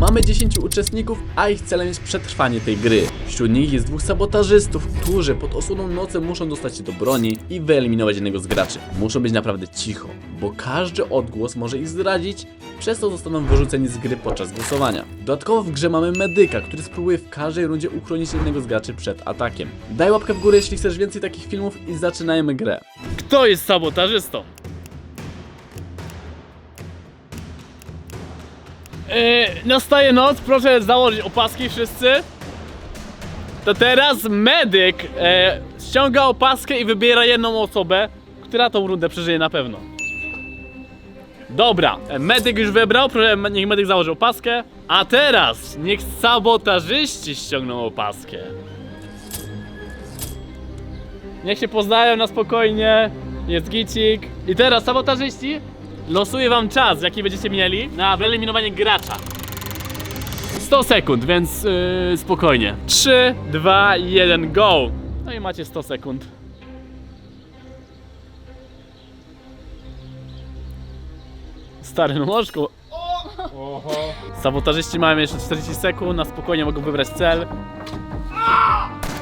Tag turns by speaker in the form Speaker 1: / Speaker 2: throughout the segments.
Speaker 1: Mamy 10 uczestników, a ich celem jest przetrwanie tej gry. Wśród nich jest dwóch sabotażystów, którzy pod osłoną nocy muszą dostać się do broni i wyeliminować jednego z graczy. Muszą być naprawdę cicho, bo każdy odgłos może ich zdradzić, przez co zostaną wyrzuceni z gry podczas głosowania. Dodatkowo w grze mamy medyka, który spróbuje w każdej rundzie uchronić jednego z graczy przed atakiem. Daj łapkę w górę, jeśli chcesz więcej takich filmów i zaczynajmy grę.
Speaker 2: Kto jest sabotażystą? Yy, nastaje noc, proszę założyć opaski wszyscy. To teraz medyk e, ściąga opaskę i wybiera jedną osobę, która tą rundę przeżyje na pewno. Dobra, medyk już wybrał, proszę niech medyk założy opaskę. A teraz niech sabotażyści ściągną opaskę. Niech się poznają na spokojnie. Jest gicik. I teraz sabotażyści losuję wam czas, jaki będziecie mieli na wyeliminowanie gracza. 100 sekund, więc yy, spokojnie. 3, 2, 1, go! No i macie 100 sekund. Stary, no go... Sabotażyści mają jeszcze 40 sekund, na spokojnie mogą wybrać cel.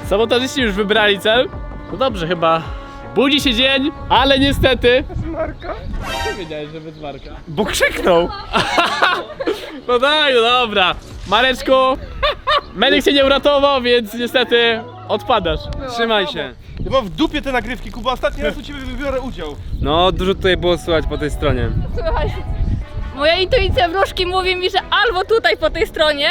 Speaker 2: Sabotażyści już wybrali cel. No dobrze, chyba budzi się dzień, ale niestety... Marka? Nie wiedziałeś, że bez Marka.
Speaker 3: Bo krzyknął!
Speaker 2: No tak, no dobra. Mareczku, medyk cię nie uratował, więc niestety odpadasz.
Speaker 3: Trzymaj się.
Speaker 4: Ja mam w dupie te nagrywki, Kuba. Ostatni raz u ciebie wybiorę udział.
Speaker 3: No, dużo tutaj było słychać po tej stronie.
Speaker 5: Słuchaj, moja intuicja wróżki mówi mi, że albo tutaj po tej stronie,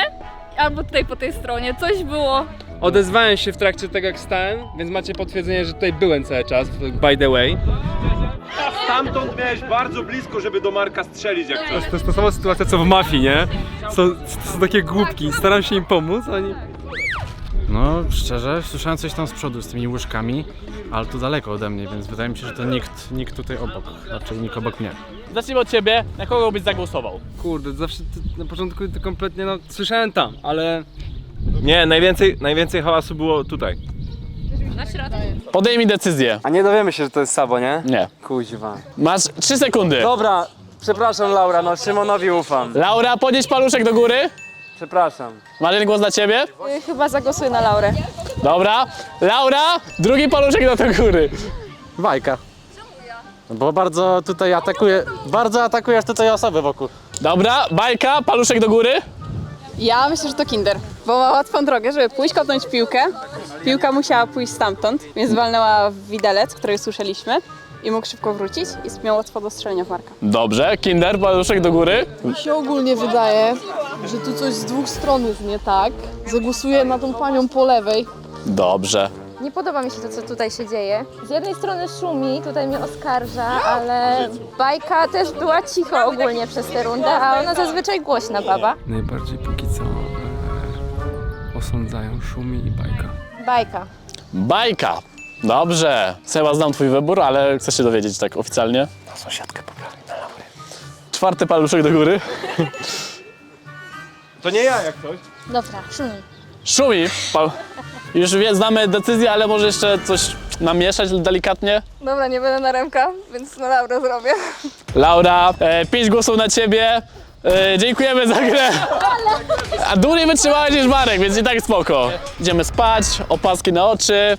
Speaker 5: albo tutaj po tej stronie. Coś było.
Speaker 3: Odezwałem się w trakcie tego jak stałem, więc macie potwierdzenie, że tutaj byłem cały czas, by the way.
Speaker 4: Stamtąd miałeś bardzo blisko, żeby do Marka strzelić jak coś.
Speaker 3: To jest ta sama sytuacja co w mafii, nie? Są, to są takie głupki, staram się im pomóc, a oni...
Speaker 6: No, szczerze, słyszałem coś tam z przodu z tymi łyżkami, ale to daleko ode mnie, więc wydaje mi się, że to nikt, nikt tutaj obok, raczej nikt obok mnie.
Speaker 2: Zacznijmy od ciebie, na kogo byś zagłosował?
Speaker 3: Kurde, zawsze to, na początku to kompletnie, no, słyszałem tam, ale...
Speaker 4: Nie, najwięcej, najwięcej hałasu było tutaj.
Speaker 5: Na środku.
Speaker 2: Podejmij decyzję.
Speaker 3: A nie dowiemy się, że to jest Sabo, nie?
Speaker 2: Nie.
Speaker 3: Kuźwa.
Speaker 2: Masz 3 sekundy.
Speaker 3: Dobra, przepraszam Laura, no Szymonowi ufam.
Speaker 2: Laura, podnieś paluszek do góry.
Speaker 3: Przepraszam.
Speaker 2: Jeden głos dla ciebie?
Speaker 5: Chyba zagłosuję na Laurę.
Speaker 2: Dobra. Laura, drugi paluszek do do góry.
Speaker 6: Bajka. Bo bardzo tutaj atakuje, bardzo atakujesz tutaj osoby wokół.
Speaker 2: Dobra, bajka, paluszek do góry.
Speaker 7: Ja myślę, że to Kinder, bo ma łatwą drogę, żeby pójść kopnąć piłkę. Piłka musiała pójść stamtąd, więc walnęła w widelec, który słyszeliśmy i mógł szybko wrócić i miał łatwo do strzelenia w Marka.
Speaker 2: Dobrze, kinder, paluszek do góry.
Speaker 8: Mi się ogólnie wydaje, że tu coś z dwóch stron jest nie tak. Zagłosuję na tą panią po lewej.
Speaker 2: Dobrze.
Speaker 9: Nie podoba mi się to, co tutaj się dzieje. Z jednej strony szumi, tutaj mnie oskarża, ale bajka też była cicho ogólnie przez tę rundę, a ona zazwyczaj głośna baba.
Speaker 3: Najbardziej póki co osądzają Szumi i Bajka.
Speaker 9: Bajka.
Speaker 2: Bajka. Dobrze. Seba, znam twój wybór, ale chcę się dowiedzieć tak oficjalnie. Na sąsiadkę poprawi na Laury. Czwarty paluszek do góry.
Speaker 4: To nie ja jak coś.
Speaker 9: Dobra, szumi.
Speaker 2: Szumi. Pa... Już wie, znamy decyzję, ale może jeszcze coś namieszać delikatnie.
Speaker 5: Dobra, nie będę na Remka, więc na Laurę zrobię.
Speaker 2: Laura, e, pięć głosów na ciebie. E, dziękujemy za grę. A dłużej wytrzymałeś niż Marek, więc i tak spoko. Idziemy spać, opaski na oczy.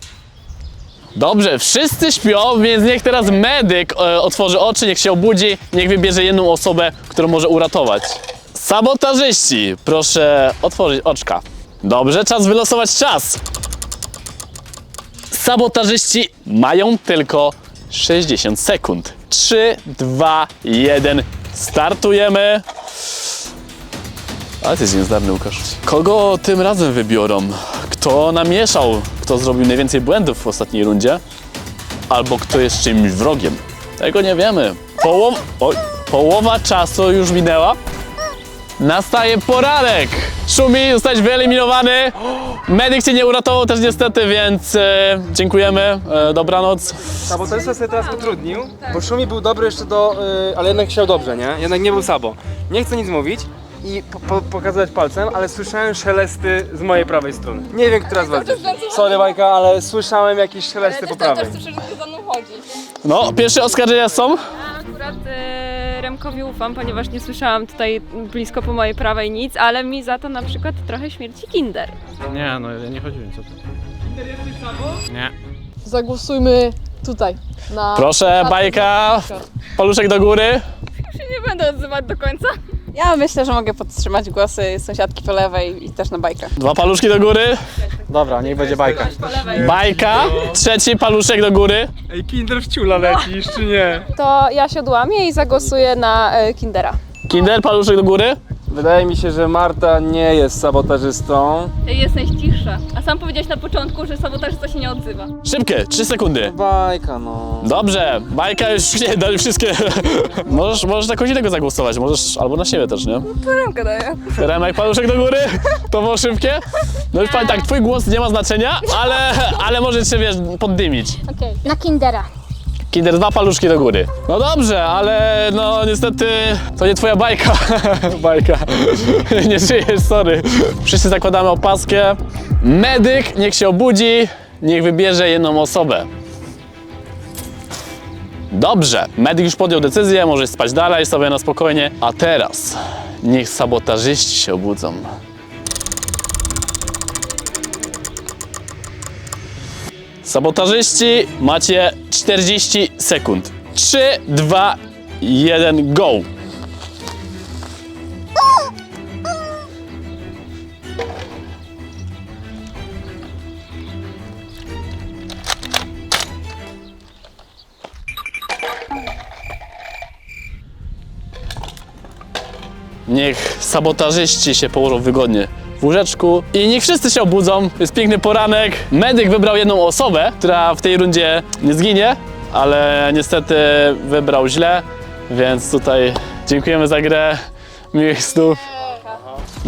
Speaker 2: Dobrze, wszyscy śpią, więc niech teraz medyk e, otworzy oczy, niech się obudzi, niech wybierze jedną osobę, którą może uratować. Sabotażyści, proszę otworzyć oczka. Dobrze, czas wylosować czas. Sabotażyści mają tylko 60 sekund. 3, 2, 1. Startujemy. Ale ty jest niezdarny, Łukasz. Kogo tym razem wybiorą? Kto namieszał? Kto zrobił najwięcej błędów w ostatniej rundzie? Albo kto jest czymś wrogiem? Tego nie wiemy. Połowa czasu już minęła. Nastaje poranek. Szumi, zostałeś wyeliminowany. Medyk cię nie uratował też niestety, więc e, dziękujemy. E, dobranoc.
Speaker 3: Sabotażysta sobie teraz utrudnił, bo Szumi był dobry jeszcze do, y, ale jednak chciał dobrze, nie? Jednak nie był Sabo. Nie chcę nic mówić i po, po, pokazywać palcem, ale słyszałem szelesty z mojej prawej strony. Nie wiem, która z was jest. Sorry Bajka, ale słyszałem jakieś szelesty po prawej.
Speaker 5: słyszę, że ty za mną chodzi.
Speaker 2: No, pierwsze oskarżenia są.
Speaker 5: Akurat e, Remkowi ufam, ponieważ nie słyszałam tutaj blisko po mojej prawej nic, ale mi za to na przykład trochę śmierci Kinder.
Speaker 6: Nie, no ja nie chodziłem, co ty. Nie.
Speaker 8: Zagłosujmy tutaj. Na
Speaker 2: Proszę,
Speaker 8: na-
Speaker 2: bajka. Paluszek do góry.
Speaker 5: Się nie będę odzywać do końca.
Speaker 7: Ja myślę, że mogę podtrzymać głosy sąsiadki po lewej i też na bajkę.
Speaker 2: Dwa paluszki do góry.
Speaker 3: Dobra, niech będzie bajka.
Speaker 2: Bajka. Trzeci paluszek do góry.
Speaker 3: Ej, Kinder w ciula lecisz, czy nie?
Speaker 7: To ja się odłamię i zagłosuję na e, Kindera.
Speaker 2: Kinder, paluszek do góry.
Speaker 3: Wydaje mi się, że Marta nie jest sabotażystą.
Speaker 5: Jesteś cichsza. A sam powiedziałeś na początku, że sabotażysta się nie odzywa.
Speaker 2: Szybkie, 3 sekundy.
Speaker 3: Bajka, no.
Speaker 2: Dobrze, bajka już nie dali wszystkie. możesz, możesz na kogoś innego zagłosować, możesz albo na siebie też, nie?
Speaker 7: Rękę daję.
Speaker 2: Remek, paluszek do góry. To było szybkie. No już powiem tak, twój głos nie ma znaczenia, ale, ale może cię, wiesz, poddymić.
Speaker 9: Okej. Na Kindera.
Speaker 2: Kinder, dwa paluszki do góry. No dobrze, ale no niestety to nie twoja bajka. bajka. nie żyjesz, sorry. Wszyscy zakładamy opaskę. Medyk niech się obudzi, niech wybierze jedną osobę. Dobrze, medyk już podjął decyzję, może spać dalej sobie na spokojnie. A teraz niech sabotażyści się obudzą. Sabotażyści, macie 40 sekund. 3, 2, 1, go! Niech sabotażyści się położą wygodnie w łóżeczku i niech wszyscy się obudzą. Jest piękny poranek. Medyk wybrał jedną osobę, która w tej rundzie nie zginie, ale niestety wybrał źle, więc tutaj dziękujemy za grę. Miłych snów.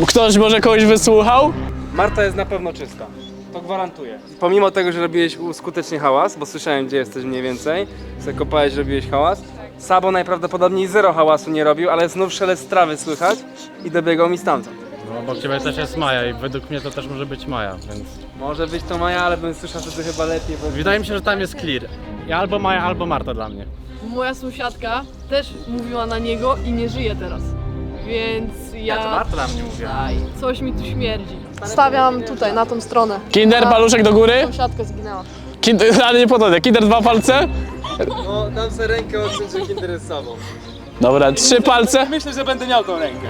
Speaker 2: Ktoś może kogoś wysłuchał?
Speaker 3: Marta jest na pewno czysta. To gwarantuję. Pomimo tego, że robiłeś skutecznie hałas, bo słyszałem, gdzie jesteś mniej więcej, zakopałeś, robiłeś hałas. Sabo najprawdopodobniej zero hałasu nie robił, ale znów szelest trawy słychać i dobiegał mi stamtąd.
Speaker 6: No obok ciebie też jest Maja i według mnie to też może być Maja, więc...
Speaker 3: Może być to Maja, ale bym słyszał wtedy chyba lepiej, bo...
Speaker 6: Wydaje mi się, że tam jest clear. I albo Maja, albo Marta dla mnie.
Speaker 8: Moja sąsiadka też mówiła na niego i nie żyje teraz. Więc ja...
Speaker 6: dla mnie mówiła.
Speaker 8: Aj, coś mi tu śmierdzi. Stawiam tutaj, na tą stronę.
Speaker 2: Kinder, paluszek do góry.
Speaker 8: Sąsiadka zginęła.
Speaker 2: Kinder, ale nie podchodzę. Kinder, dwa palce.
Speaker 3: No, dam sobie rękę od że Kinder jest.
Speaker 2: Dobra, trzy palce.
Speaker 3: Myślę, że będę miał tą rękę.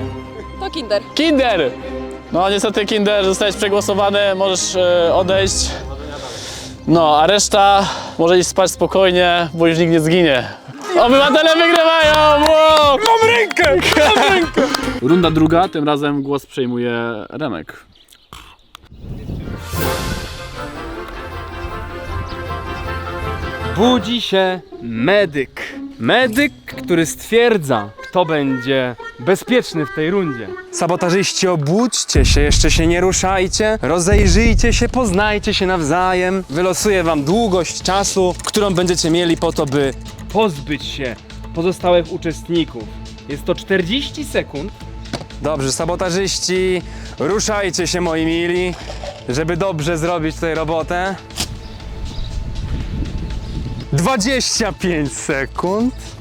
Speaker 7: To Kinder.
Speaker 2: Kinder! No niestety Kinder, zostałeś przegłosowany, możesz e, odejść. No, a reszta może iść spać spokojnie, bo już nikt nie zginie. Obywatele wygrywają! Wow! Mam rękę! Mam rękę! Runda druga, tym razem głos przejmuje Remek.
Speaker 3: Budzi się medyk. Medyk, który stwierdza, kto będzie bezpieczny w tej rundzie. Sabotażyści, obudźcie się, jeszcze się nie ruszajcie, rozejrzyjcie się, poznajcie się nawzajem. Wylosuję wam długość czasu, którą będziecie mieli po to, by pozbyć się pozostałych uczestników. Jest to 40 sekund. Dobrze, sabotażyści, ruszajcie się moi mili, żeby dobrze zrobić tutaj robotę. 25 sekund.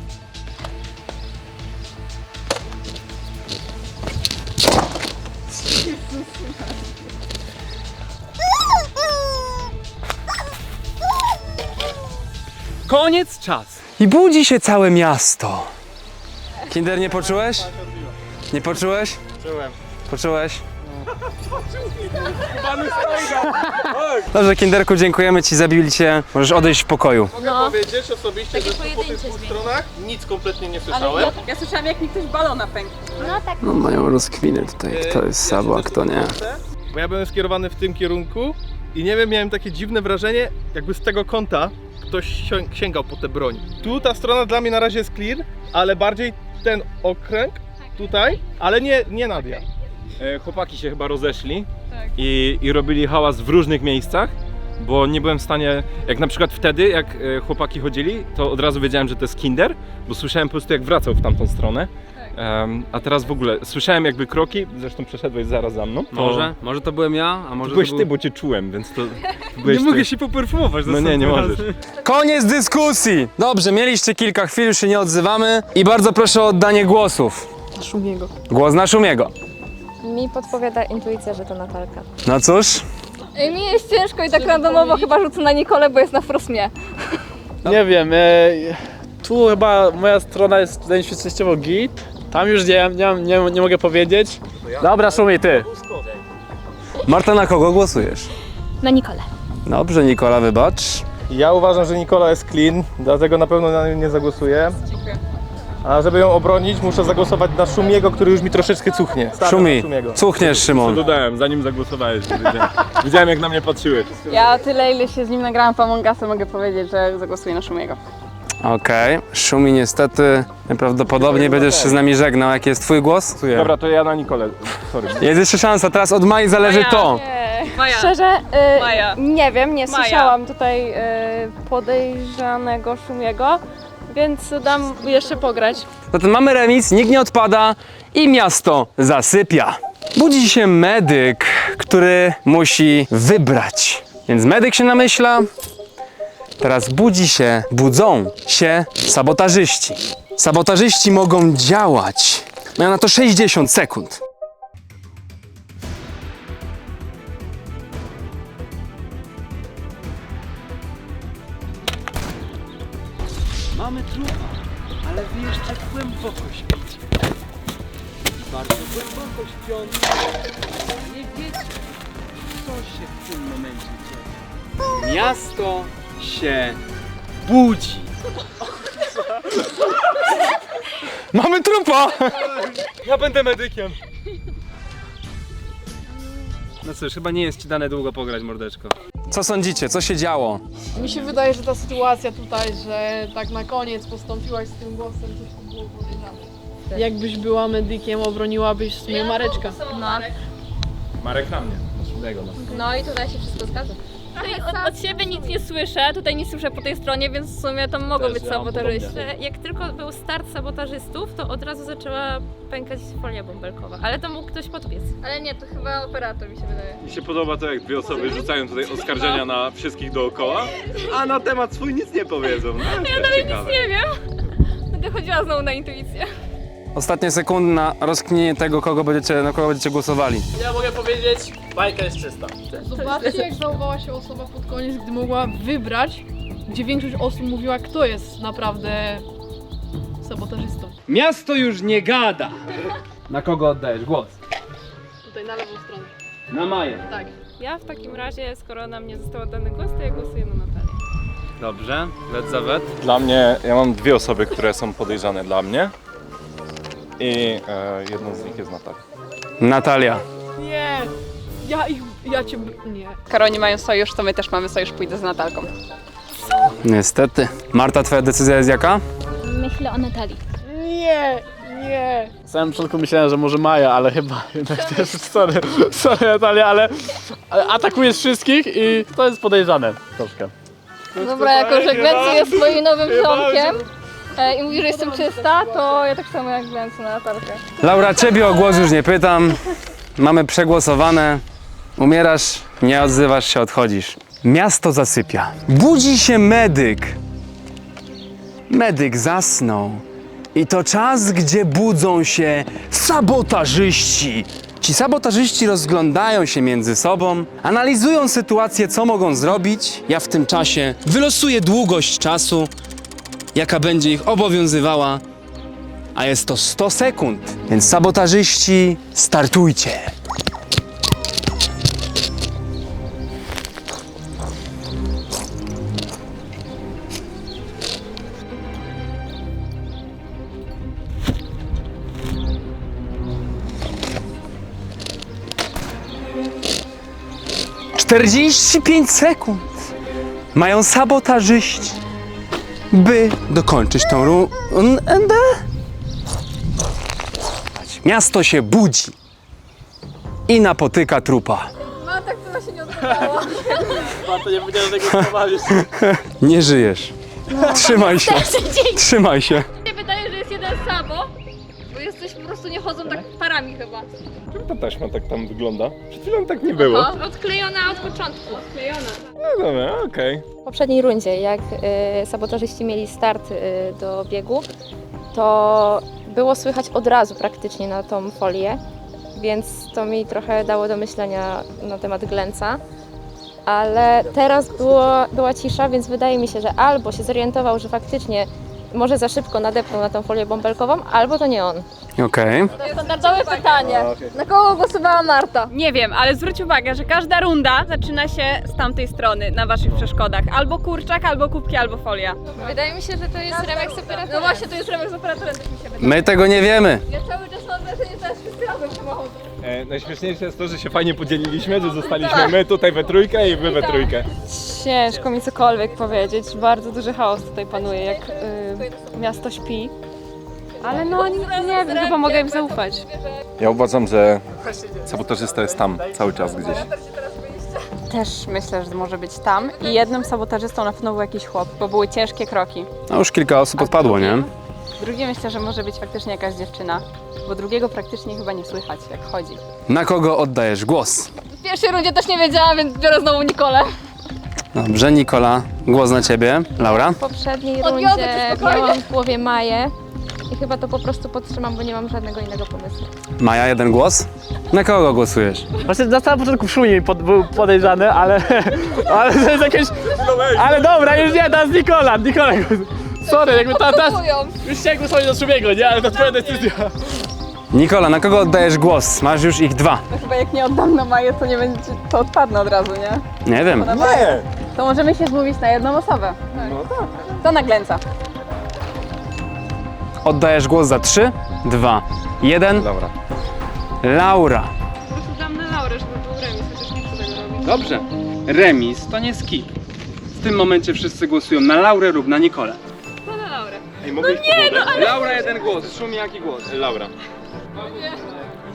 Speaker 3: Koniec czas. I budzi się całe miasto. Kinder, nie poczułeś? Nie poczułeś?
Speaker 6: Czułem.
Speaker 3: Poczułeś? Dobrze, Kinderku, dziękujemy Ci, zabili Cię. Możesz odejść w pokoju.
Speaker 4: Powiedzieć osobiście, że po tych dwóch stronach nic kompletnie nie słyszałem.
Speaker 7: Ja słyszałam, jak mi ktoś balona pękł.
Speaker 3: No mają rozkwiny tutaj, kto jest Sabo, a kto nie.
Speaker 4: Bo ja byłem skierowany w tym kierunku i nie wiem, miałem takie dziwne wrażenie, jakby z tego kąta ktoś sięgał po tę broń. Tu ta strona dla mnie na razie jest clear, ale bardziej ten okręg tutaj, ale nie, nie Nadia. E, chłopaki się chyba rozeszli i, i robili hałas w różnych miejscach, bo nie byłem w stanie, jak na przykład wtedy, jak e, chłopaki chodzili, to od razu wiedziałem, że to jest Kinder, bo słyszałem po prostu jak wracał w tamtą stronę. Em, a teraz w ogóle, słyszałem jakby kroki, zresztą przeszedłeś zaraz za mną. To-
Speaker 3: Może? Może to byłem ja, a może
Speaker 4: To byłeś
Speaker 3: to
Speaker 4: ty,
Speaker 3: był...
Speaker 4: bo cię czułem, więc to... to byłeś
Speaker 3: Nie
Speaker 4: ty.
Speaker 3: mogę się poperfumować.
Speaker 4: No nie, nie możesz.
Speaker 3: Koniec dyskusji! Dobrze, mieliście kilka chwil, już się nie odzywamy i bardzo proszę o oddanie głosów.
Speaker 8: Szumiego.
Speaker 3: Głos na Szumiego.
Speaker 9: Mi podpowiada intuicja, że to Natalka.
Speaker 3: No cóż,
Speaker 5: Ej, mi jest ciężko i tak randomowo chyba rzucę na Nikolę, bo jest na wprost mnie.
Speaker 2: Nie wiem, e, tu chyba moja strona jest wydaje mi się częściowo git. Tam już nie, nie, nie, nie mogę powiedzieć. Dobra, Szumi, ty.
Speaker 3: Marta, na kogo głosujesz?
Speaker 5: Na Nikolę.
Speaker 3: Dobrze, Nikola, wybacz.
Speaker 4: Ja uważam, że Nikola jest clean, dlatego na pewno na nią nie zagłosuję. A żeby ją obronić, muszę zagłosować na Szumiego, który już mi troszeczkę cuchnie. Stawiam
Speaker 3: Szumi,
Speaker 4: na Szumiego.
Speaker 3: cuchniesz, Szymon.
Speaker 4: dodałem, zanim zagłosowałeś. Widziałem, widziałem jak na mnie patrzyłeś.
Speaker 7: Ja tyle, ile się z nim nagrałam w Among Us'a, mogę powiedzieć, że zagłosuję na Szumiego.
Speaker 3: Okej, Szumi niestety najprawdopodobniej będziesz się z nami żegnał. Jaki jest twój głos?
Speaker 4: Dobra, to ja na Nikolę. Sorry.
Speaker 3: Jest jeszcze szansa, teraz od Mai zależy to.
Speaker 5: Maja.
Speaker 9: Szczerze, y,
Speaker 5: Maja.
Speaker 9: nie wiem, nie
Speaker 5: Maja.
Speaker 9: słyszałam tutaj y, podejrzanego Szumiego, więc dam jeszcze pograć.
Speaker 3: Zatem mamy remis, nikt nie odpada i miasto zasypia. Budzi się medyk, który musi wybrać. Więc medyk się namyśla. Teraz budzi się, budzą się sabotażyści. Sabotażyści mogą działać. Mają na to 60 sekund.
Speaker 10: Jeszcze głęboko śpicie. Bardzo głęboko śpiący. Nie wiecie, co się w tym momencie dzieje. Miasto się budzi.
Speaker 3: Mamy trupa! Ja będę medykiem. No cóż, chyba nie jest ci dane długo pograć, mordeczko. Co sądzicie? Co się działo?
Speaker 8: Mi się wydaje, że ta sytuacja tutaj, że tak na koniec postąpiłaś z tym głosem, Jakbyś była medykiem, obroniłabyś w sumie Mareczka.
Speaker 5: No.
Speaker 4: Marek na mnie. No.
Speaker 9: No i tutaj się wszystko zgadza.
Speaker 5: Tutaj od, od siebie nic nie słyszę, tutaj nie słyszę po tej stronie, więc w sumie tam mogą być sabotażyści.
Speaker 9: Jak tylko był start sabotażystów, to od razu zaczęła pękać folia bąbelkowa, ale to mógł ktoś podpiec.
Speaker 5: Ale nie, to chyba operator mi się wydaje.
Speaker 4: Mi się podoba to, jak dwie osoby rzucają tutaj oskarżenia na wszystkich dookoła, a na temat swój nic nie powiedzą. No, ja dalej nic
Speaker 5: Nie wiem. Będę chodziła znowu na intuicję.
Speaker 3: Ostatnie sekundy na rozkminienie tego, kogo będziecie, na kogo będziecie głosowali.
Speaker 2: Ja mogę powiedzieć, bajka jest czysta.
Speaker 8: Zobaczcie, jak zachowała się osoba pod koniec, gdy mogła wybrać, gdzie większość osób mówiła, kto jest naprawdę sabotażystą.
Speaker 10: Miasto już nie gada.
Speaker 3: Na kogo oddajesz głos?
Speaker 8: Tutaj na lewą stronę.
Speaker 10: Na Maję.
Speaker 8: Tak.
Speaker 9: Ja w takim razie, skoro na mnie został dany głos, to ja głosuję na Natalię.
Speaker 3: Dobrze, let za wet.
Speaker 4: Dla mnie, ja mam dwie osoby, które są podejrzane dla mnie. I e, jedną z nich jest Natalia.
Speaker 3: Natalia.
Speaker 8: Nie! Ja ich, ja cię, nie.
Speaker 7: Skoro oni mają sojusz, to my też mamy sojusz, pójdę z Natalką.
Speaker 3: Niestety. Marta, twoja decyzja jest jaka?
Speaker 5: Myślę o Natalii.
Speaker 8: Nie, nie.
Speaker 2: W samym początku myślałem, że może Maja, ale chyba jednak też, sorry, sorry Natalia, ale, ale atakujesz wszystkich i to jest podejrzane troszkę.
Speaker 5: Dobra, jako że Glency jest moim nowym ziomkiem e, i mówi, że jestem czysta, to ja tak samo jak Glency na latarkę.
Speaker 3: Laura, ciebie o głos już nie pytam. Mamy przegłosowane. Umierasz, nie odzywasz się, odchodzisz. Miasto zasypia. Budzi się medyk. Medyk zasnął. I to czas, gdzie budzą się sabotażyści. Ci sabotażyści rozglądają się między sobą, analizują sytuację, co mogą zrobić. Ja w tym czasie wylosuję długość czasu, jaka będzie ich obowiązywała a jest to 100 sekund. Więc sabotażyści, startujcie. Czterdzieści pięć sekund mają sabotażyści, by dokończyć tą rundę. Miasto się budzi i napotyka trupa.
Speaker 5: Marta, która się nie odbywała.
Speaker 2: Marta nie powiedziała, że tego.
Speaker 3: Nie żyjesz. Trzymaj się. Trzymaj się.
Speaker 5: Mi się wydaje, że jest jeden sabo, bo jesteśmy prostu nie chodzą tak parami chyba.
Speaker 4: Ta taśma tak tam wygląda. Przed chwilą tak nie było.
Speaker 5: Odklejona od początku. Odklejona.
Speaker 4: No dobra, okej.
Speaker 9: W poprzedniej rundzie, jak y, sabotażyści mieli start y, do biegu, to było słychać od razu praktycznie na tą folię, więc to mi trochę dało do myślenia na temat Glenca. Ale teraz było, była cisza, więc wydaje mi się, że albo się zorientował, że faktycznie może za szybko nadepnął na tą folię bąbelkową, albo to nie on.
Speaker 3: Okej.
Speaker 5: Standardowe pytanie. Na kogo głosowała Marta? Nie wiem, ale zwróć uwagę, że każda runda zaczyna się z tamtej strony na waszych przeszkodach. Albo kurczak, albo kubki, albo folia.
Speaker 9: Wydaje mi się, że to jest remix operatora.
Speaker 5: No właśnie, to jest remek z operatorem, tak mi się wydaje.
Speaker 3: My tego nie wiemy.
Speaker 5: Ja cały czas mam wrażenie, że teraz wszyscy razem chodzą.
Speaker 4: E, najśmieszniejsze jest to, że się fajnie podzieliliśmy, że zostaliśmy my tutaj we trójkę i wy we trójkę.
Speaker 7: Ciężko mi cokolwiek powiedzieć. Bardzo duży chaos tutaj panuje, jak y, miasto śpi. Ale no nie, nie wiem, chyba mogę im zaufać.
Speaker 11: Ja uważam, że sabotażysta jest tam cały czas gdzieś.
Speaker 7: Też myślę, że może być tam. I jednym sabotażystą na pewno był jakiś chłop, bo były ciężkie kroki.
Speaker 3: No już kilka osób odpadło, nie?
Speaker 7: Drugie myślę, że może być faktycznie jakaś dziewczyna, bo drugiego praktycznie chyba nie słychać, jak chodzi.
Speaker 3: Na kogo oddajesz głos?
Speaker 5: W pierwszej rundzie też nie wiedziałam, więc biorę znowu Nikolę.
Speaker 3: Dobrze, Nikola, głos na ciebie. Laura?
Speaker 9: W poprzedniej rundzie
Speaker 5: spokojnie.
Speaker 9: miałam w głowie Maję i chyba to po prostu podtrzymam, bo nie mam żadnego innego pomysłu.
Speaker 3: Maja, jeden głos. Na kogo głosujesz?
Speaker 2: Właśnie na samym początku Szumi pod, był podejrzany, ale, ale to jest jakieś... Ale dobra, już nie, teraz Nikola, Nikola. Sorry, jakby ta, ta, już chciałem głosować do Szumiego, nie? Ale to twoja decyzja.
Speaker 3: Nikola, na kogo oddajesz głos? Masz już ich dwa.
Speaker 7: No chyba jak nie oddam na Maję, to nie będzie, to odpadnę od razu, nie?
Speaker 3: Nie wiem.
Speaker 7: Nie! To możemy się zmówić na jedną osobę. No tak. To na Glęca.
Speaker 3: Oddajesz głos za trzy, dwa, jeden.
Speaker 11: Dobra.
Speaker 3: Laura.
Speaker 12: Dam na Laurę, żeby był remis, chociaż nie chcę tego robić.
Speaker 13: Dobrze. Remis to nie skip. W tym momencie wszyscy głosują na Laurę lub na Nikolę.
Speaker 5: No na Laurę.
Speaker 4: Ej, mogę iść po wodę?
Speaker 13: Laura jeden głos, Szumi jaki głos?
Speaker 4: Laura.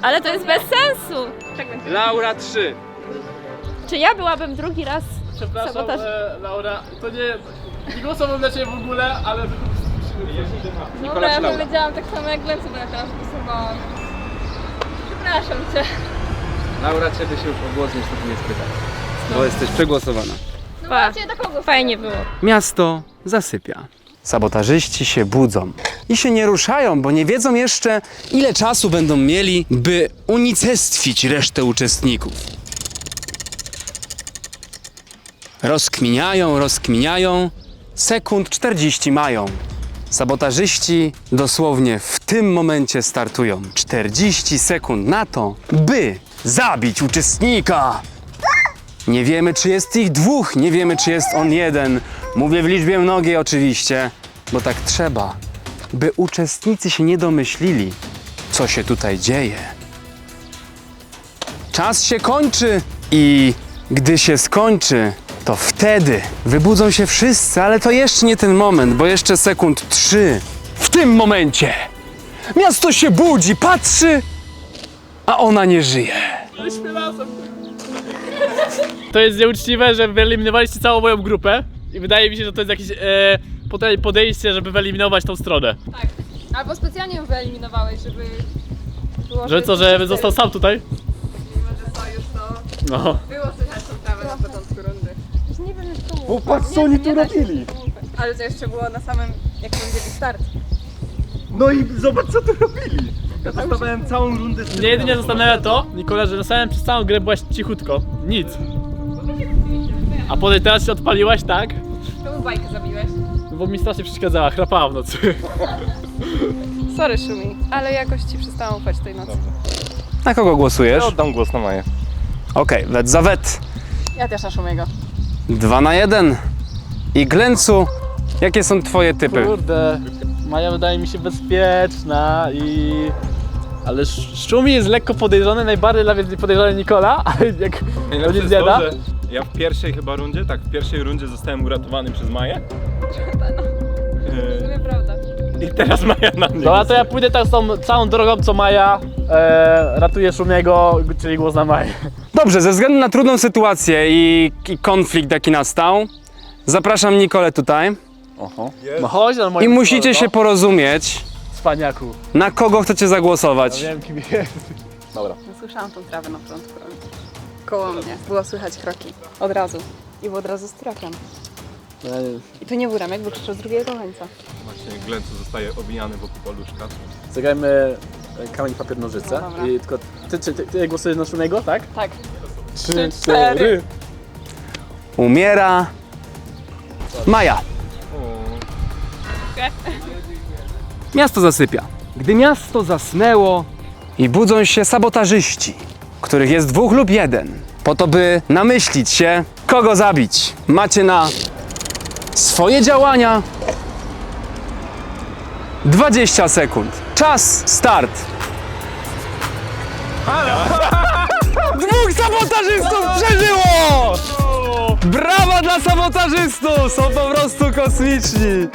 Speaker 5: Ale to jest bez sensu. Tak.
Speaker 13: Laura trzy.
Speaker 9: Czy ja byłabym drugi raz
Speaker 2: Przepraszam,
Speaker 9: Sabotaż.
Speaker 2: e, Laura, to nie... Nie głosowałem dla ciebie w ogóle, ale...
Speaker 5: Dobra, ja
Speaker 13: czy Laura?
Speaker 5: powiedziałam tak samo jak Glencu, bo ja teraz głosowałam. Przepraszam cię.
Speaker 13: Laura ciebie się już o głos niestety nie spyta. Bo jesteś przegłosowana.
Speaker 5: No macie na kogo?
Speaker 9: Fajnie było.
Speaker 3: Miasto zasypia. Sabotażyści się budzą i się nie ruszają, bo nie wiedzą jeszcze, ile czasu będą mieli, by unicestwić resztę uczestników. Rozkminiają, rozkminiają, sekund 40 mają. Sabotażyści dosłownie w tym momencie startują. 40 sekund na to, by zabić uczestnika. Nie wiemy, czy jest ich dwóch, nie wiemy, czy jest on jeden. Mówię w liczbie mnogiej oczywiście, bo tak trzeba, by uczestnicy się nie domyślili, co się tutaj dzieje. Czas się kończy i gdy się skończy, to wtedy wybudzą się wszyscy, ale to jeszcze nie ten moment, bo jeszcze sekund trzy. W tym momencie miasto się budzi, patrzy, a ona nie żyje.
Speaker 2: To jest nieuczciwe, że wyeliminowaliście całą moją grupę i wydaje mi się, że to jest jakieś e, pode- podejście, żeby wyeliminować tą stronę.
Speaker 5: Albo specjalnie ją wyeliminowałeś, żeby było...
Speaker 2: Że co, że został sam tutaj? No.
Speaker 7: Było słychać tą trawę na początku rundy.
Speaker 5: Nie wiem, jak to
Speaker 4: Bo patrz co oni tu robili.
Speaker 7: Ale to jeszcze było na samym, jak będziemy start.
Speaker 4: No i zobacz co tu robili. Ja zostawiałem całą rundę z
Speaker 2: Mnie jedynie zastanawia to, Nikola, że na samym przez całą grę byłaś cichutko. Nic. A potem teraz się odpaliłaś, tak?
Speaker 7: Czemu bajkę zabiłeś?
Speaker 2: No Bo mi strasznie przeszkadzała, chrapała w nocy.
Speaker 7: Sorry, Szumi, ale jakoś ci przestałam ufać tej nocy.
Speaker 3: Na kogo głosujesz?
Speaker 11: Ja oddam głos na Maję.
Speaker 3: Okej, wet za wet.
Speaker 7: Ja też na Szumiego.
Speaker 3: Dwa na jeden. I Glencu, jakie są twoje typy?
Speaker 2: Kurde, Maja wydaje mi się bezpieczna i... Ale Sz- Szumi jest lekko podejrzany, najbardziej mnie podejrzany Nikola, ale jak on nie da.
Speaker 4: Ja w pierwszej chyba rundzie, tak, w pierwszej rundzie zostałem uratowany przez Maję.
Speaker 7: To prawda.
Speaker 4: I teraz Maja na mnie.
Speaker 2: Dobra, to ja pójdę tak z tą całą drogą co Maja, e, ratuję Szumiego, czyli głos na Maję.
Speaker 3: Dobrze, ze względu na trudną sytuację i, i konflikt, jaki nastał, zapraszam Nikolę tutaj
Speaker 11: Oho.
Speaker 2: No chodź na moją
Speaker 3: i musicie się porozumieć,
Speaker 14: cwaniaku.
Speaker 3: Na kogo chcecie zagłosować?
Speaker 14: Wiem kim jest. Dobra.
Speaker 7: No, słyszałam tą trawę na początku. ale Koło mnie. Było słychać kroki. Od razu. I było od razu z trakiem. I to nie był Remek, bo krzyczał z drugiego końca.
Speaker 4: Właśnie Glencu zostaje obijany wokół paluszka.
Speaker 2: Zagrajmy e, kamień, papier, nożyce.
Speaker 7: No dobra.
Speaker 2: I tylko ty, ty, ty, ty głosujesz na Szumiego, tak?
Speaker 7: Tak.
Speaker 2: Trzy,
Speaker 7: cztery.
Speaker 3: Umiera Maja. Miasto zasypia. Gdy miasto zasnęło i budzą się sabotażyści, których jest dwóch lub jeden, po to by namyślić się, kogo zabić. Macie na swoje działania 20 sekund. Czas, start. Dwóch sabotażystów przeżyło! Brawa dla sabotażystów! Są po prostu kosmiczni!